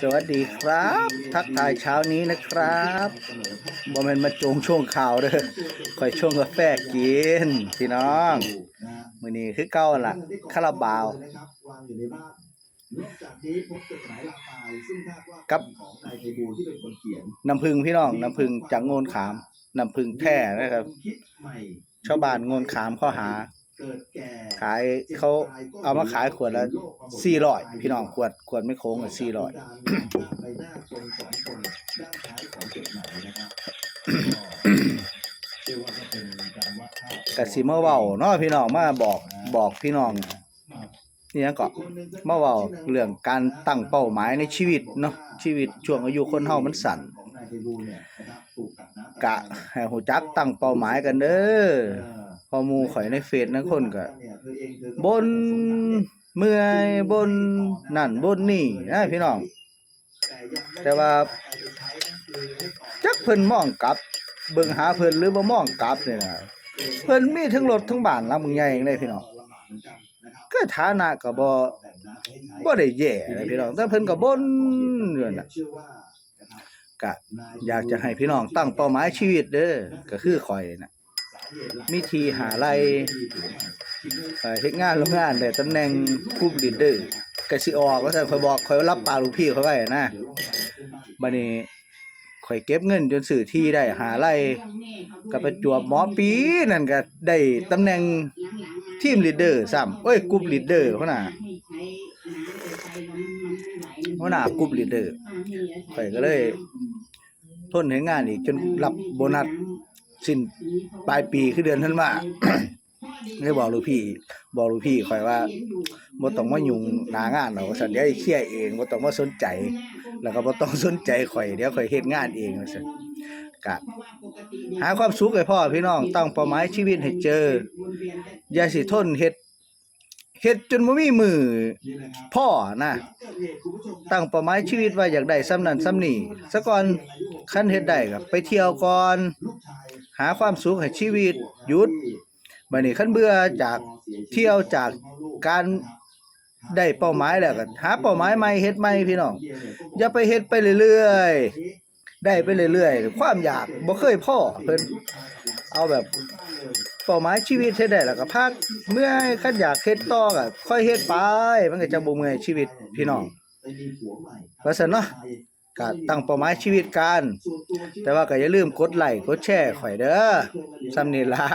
สวัสดีครับ ทักทายเช้านี้นะครับบ่แม่นมาจงช่วงข่าวเด้อคอยช่วงกาแฟกินพี่น้องมือนี้คือเก่าล่ะคาราบาววางอยู่ในบ้านนอกจากนี้พบจดหมายลาตายซึ่งคาดว่ากับน้ำพึ่งพี่น้องน้ำพึ่งจากโงนขามน้ำพึ่งแท้นะครับ ชาวบ้านโงนขามเขาหา ขายเขาเอามาขายขวดละ400พี่น้องขวดขวดไม่โค้งอะ400ใบหน้าคนสองคนด้านท้ายของจดหมายนะครับเชื่อว่าจะเป็นการวาดภาพกะสิมาเว้าเนาะพี่น้องมาบอกบอกพี่น้องนี่ยังก็มาเว้าเรื่องการตั้งเป้าหมายในชีวิตเนาะชีวิตช่วงอายุคนเฮามันสั้นของนายไพบูลย์เนี่ยนะครับถูกตัดน้ำกะให้ฮู้จักตั้งเป้าหมายกันเด้อพ อมูข่อยในเฟซนักคนก็บนเมื่อยบนนั่นบนนี่นะพี่น้อง แต่ว่า จักเพิ่นมองกลับ เบิ่งหาเพิ่นหรือบ่มองกลับเนี่นะเพิ่นมีทั้งรถทั้งบ้านลังมึงใหญ่เลยพี่น้องก็ฐานะก็บ่บ่ได้แย่เลยพี่น้องแต่เพิ่นก็บ่นอยู่นั่นน่ะเชื่อก็อยากจะให้พี่น้องตั้งเป้าหมายชีวิตเด้อก็คือข่อยน่ะ มีทีหาไรเฮ็ดงานโรงงานได้ตำแหน่งผู้ลีดเดอร์กสิออกว่าซั่นข่อยบอกข่อยรับปากลูกพี่เขาไว้นะบัดนี้ข่อยเก็บเงินจนซื้อที่ได้หาไรก็ประจวบหมอปีนั่นก็ได้ตำแหน่งทีมลีดเดอร์ซ้ำเอ้ยกลุ่มลีดเดอร์พุ่นน่ะหัวหน้ากลุ่มลีดเดอร์ข่อยก็เลยทนเห็นงานอีกจนรับโบนัส สิ้นปลายปีคือเดือนธันว่าเลยบอกลูกพี่ บอกลูกพี่ข่อยว่าบ่ต้องมายุ่งหนางานหรอกว่าซั่นเดี๋ยวเคลียเองบ่ต้องมาสนใจ แล้วก็บ่ต้องสนใจข่อยเดี๋ยวข่อยเฮ็ดงานเองว่าซั่นก็หาความสุขให้พ่อพี่น้องตั้งเป้าหมายชีวิตให้เจอ อย่าสิทนเฮ็ดเฮ็ดจนบ่มีมือพ่อนะตั้งเป้าหมายชีวิตว่าอยากได้ซ้ำนั้นซ้ำนี้ซะก่อน คันเฮ็ดได้ก็ไปเที่ยวก่อน หาความสุขให้ชีวิตหยุดบัดนี้คันเบื่อจากเที่ยวจากการได้เป้าหมายแล้วก็หาเป้าหมายใหม่เฮ็ดใหม่พี่น้องอย่าไปเฮ็ดไปเรื่อยๆได้ไปเรื่อยๆความอยากบ่เคยพอเพิ่นเอาแบบเป้าหมายชีวิตเฮ็ดได้แล้วก็พักเมื่อยคันอยากเฮ็ดต่อก็ค่อยเฮ็ดไป มันก็จะบ่เมื่อยชีวิตพี่น้องว่าซั่นเนาะ ก็ตั้งเป้าหมายชีวิตกัน แต่ว่าก็อย่าลืมกดไลค์กดแชร์ข่อยเด้อซ้ำนี่ละ